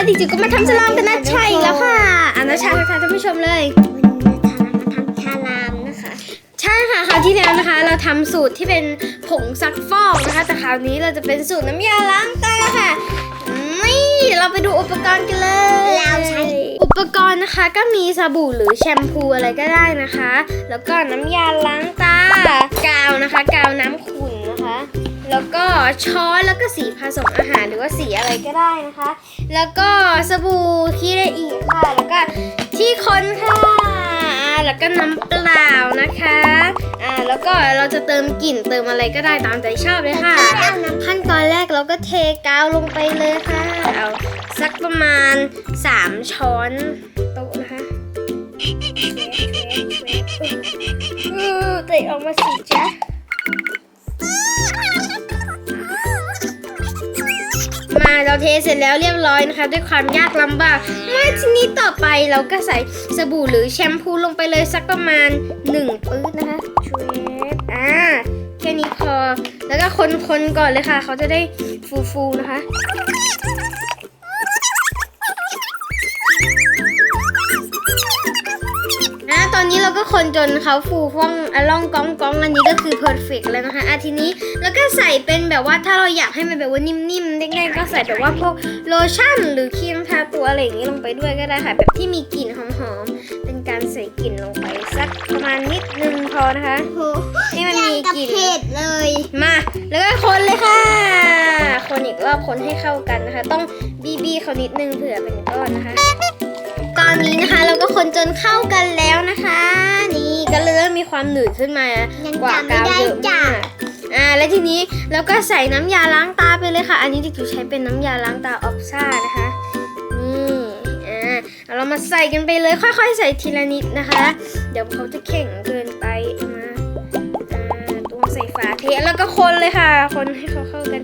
นะคะดิจิก็มาทำสลามกันนะใช่แล้วค่ะอ่านะชาทักทายท่านผู้ชมเลยวันนี้นะคะเรามาทำชาลามนะคะ ใช่ค่ะคราวที่แล้วนะคะ เราทำสูตรที่เป็นผงซักฟอกนะคะ แต่คราวนี้เราจะเป็นสูตรน้ำยาล้างตาค่ะนี่เราไปดูอุปกรณ์กันเลยเราใช้ อุปกรณ์นะคะก็มีสบู่หรือแชมพูอะไรก็ได้นะคะ แล้วก็น้ำยาล้างตากาวนะคะ กาวน้ำขุ่นนะคะ แล้วก็ช้อนแล้วก็สีผสมอาหารหรือว่าสีอะไรก็ได้นะคะ แล้วก็สบู่คีเรอีค่ะแล้วก็ที่ค้นค่ะแล้วก็น้ำเปล่านะคะอ่าแล้วก็เราจะเติมกลิ่นเติมอะไรก็ได้ตามใจชอบเลยค่ะขั้นตอนแรกเราก็เทกาวลงไปเลยค่ะเอาสักประมาณ 3 ช้อนโต๊ะนะคะเตะออกมาสิาเราเทเสร็จแล้วเรียบร้อยนะคะ ด้วยความยากลำบากมาทีนี้ต่อไปเราก็ใส่สบู่หรือแชมพูลงไปเลยสักประมาณ1ปื๊ดนะคะชูอ่าแค่นี้พอแล้วก็คนๆก่อนเลยค่ะ เขาจะได้ฟูๆนะคะ อนนี้เราก็คนจนเขาฟูฟ่องอล่องก้องก้องอันนี้ก็คือเพอร์เฟกแล้วนะคะอะทีนี้แล้วก็ใส่เป็นแบบว่าถ้าเราอยากให้มันแบบว่านิ่มๆเด้งๆก็ใส่แบบว่าพวกโลชั่น หรือครีมทาตัวอะไรอย่างนี้ลงไปด้วยก็ได้ค่ะแบบที่มีกลิ่นหอมๆเป็นการใส่กลิ่นลงไปสักประมาณนิดนึงพอนะคะโอ้โหให้มันมีอย่างกับกลิ่นเผ็ดเลยมา แล้วก็คนเลยค่ะ คนอีกรอบคนให้เข้ากันนะคะ ต้องบีบีเขานิดนึงเผื่อเป็นก้อนนะคะ ตอนนี้นะคะ เราก็คนจนเข้ากันแล้วนะคะ นี่ก็เริ่มมีความหนืดขึ้นมายังกว่าจำไม่กาวได้เยอะจ้ะ มากอ่าและทีนี้เราก็ใส่น้ำยาล้างตาไปเลยค่ะ อันนี้ดิจิใช้เป็นน้ำยาล้างตาออกซ่านะคะนี่อ่าเอาเรามาใส่กันไปเลยค่อยๆ ใส่ทีละนิดนะคะ เดี๋ยวเขาจะแข็งเกินไปเอามาอ่าตัวใส่ฝาเทแล้วก็คนเลยค่ะ คนให้เขาเข้ากัน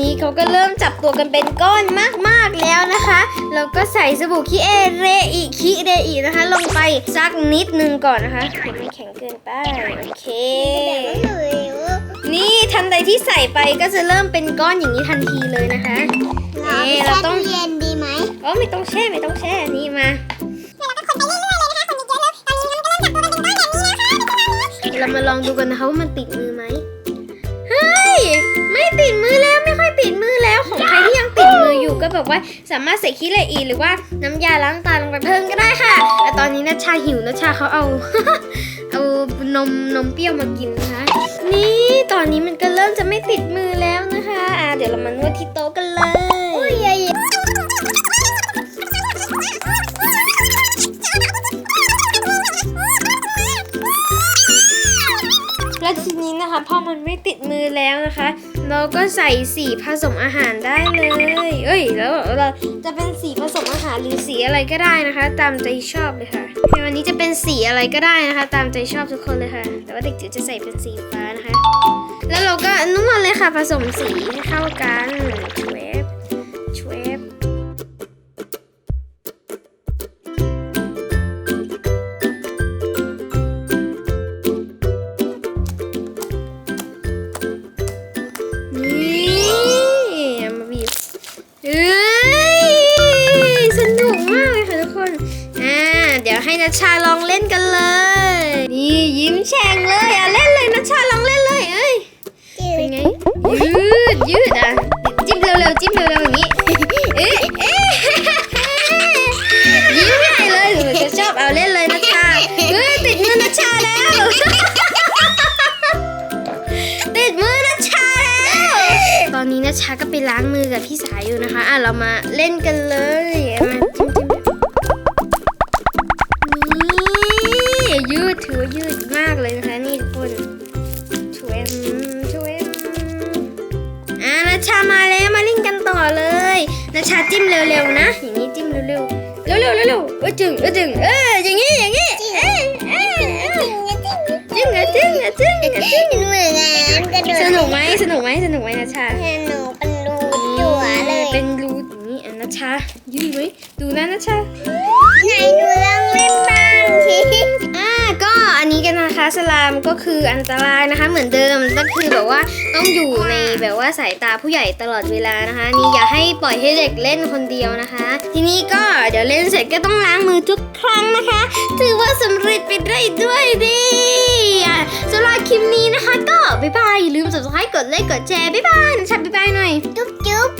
นี้ตอนนี้เขาก็เริ่มจับตัวกันเป็นก้อนมากๆแล้วนะคะแล้วก็ใส่สบู่คิเอเรอิคิเรอินะคะ ลงไปสักนิดนึงก่อนนะคะเดี๋ยวไม่แข็งเกินไปโอเคเลยนี่ทันใดที่ใส่ไปก็จะเริ่มเป็นก้อนอย่างนี้ทันทีเลยนะคะเราเอ๊ะไปเราแช่ต้องตู้เย็นดีไหมโอ้ไม่ต้องแช่ไม่ต้องแช่นี่มาเรามาลองดูกันนะคะว่ามันติดมือไหมเฮ้ย ไม่ติดมือแล้วไม่ ออยู่ก็แบบว่าสามารถใส่คิเลอีหรือว่าน้ำยาล้างตาลงไปเพิ่มก็ได้ค่ะแต่ตอนนี้นัชชาหิวนัชชาเขาเอาเอานมนมเปรี้ยวมากินนะคะ นี่ตอนนี้มันก็เริ่มจะไม่ติดมือแล้วนะคะอะเดี๋ยวเรามานวดที่โต๊ะกันเลยอุ้ยใหญ่และทีนี้นะคะพอมันไม่ติดมือแล้วนะคะ เราก็ใส่สีผสมอาหารได้เลย เอ้ย แล้วเราจะเป็นสีผสมอาหารหรือสีอะไรก็ได้นะคะ ตามใจชอบเลยค่ะในวันนี้จะเป็นสีอะไรก็ได้นะคะ ตามใจชอบทุกคนเลยค่ะ แต่ว่าเด็กจิ๋วจะใส่เป็นสีฟ้านะคะ แล้วเราก็นวดเลยค่ะ ผสมสีให้เข้ากัน นัชชาลองเล่นกันเลย นี่ยิ้มแฉ่งเลยอะเล่นเลยนัชชาลองเล่นเลยเอ้ยเป็นไงยืดยืดอะจิ้มเร็วๆจิ้มเร็วๆอย่างนี้เอ๊ะเอ๊ะยิ้มใหญ่เลยหนูจะชอบเอาเล่นเลยนัชชาเฮ้ยติดมือนัชชาแล้ว ติดมือนัชชาแล้ว ตอนนี้นัชชาก็ไปล้างมือกับพี่สายอยู่นะคะ อะเรามาเล่นกันเลยมาจิ้ม ถือว่ายืดมากเลยนะคะ นี่ทุกคนช่วยช่วยอะนัชามาแล้วมาเล่นกันต่อเลยนัชาจิ้มเร็วๆนะ อย่างนี้จิ้มเร็วๆเร็วๆเร็วๆเออจึงเออจึงเอออย่างนี้อย่างนี้เอ้ยเออจึงอะจึงอะจึงอะจึงเหมือนน้ำกระโดดสนุกไหมสนุกไหมสนุกไหมนัชาสนุกเป็นรูจั่วเลยเป็นรูอย่างนี้อะนัชายืดไหมดูนะนัชาไหนห นูลางทีอ่าก็อันนี้กันนะคะสลามก็คืออันตรายนะคะ เหมือนเดิมก็คือแบบว่าต้องอยู่ในแบบว่าสายตาผู้ใหญ่ตลอดเวลานะคะ นี่อย่าให้ปล่อยให้เด็กเล่นคนเดียวนะคะ ทีนี้ก็เดี๋ยวเล่นเสร็จก็ต้องล้างมือทุกครั้งนะคะ ถือว่าสำเร็จไปได้ด้วยดิอะสำหรับคลิปนี้นะคะ ก็บ๊ายบายอย่าลืม subscribe กดไลค์กดแชร์บ๊ายบายนะชับบ๊ายบายหน่อยจุ๊บจุ๊บ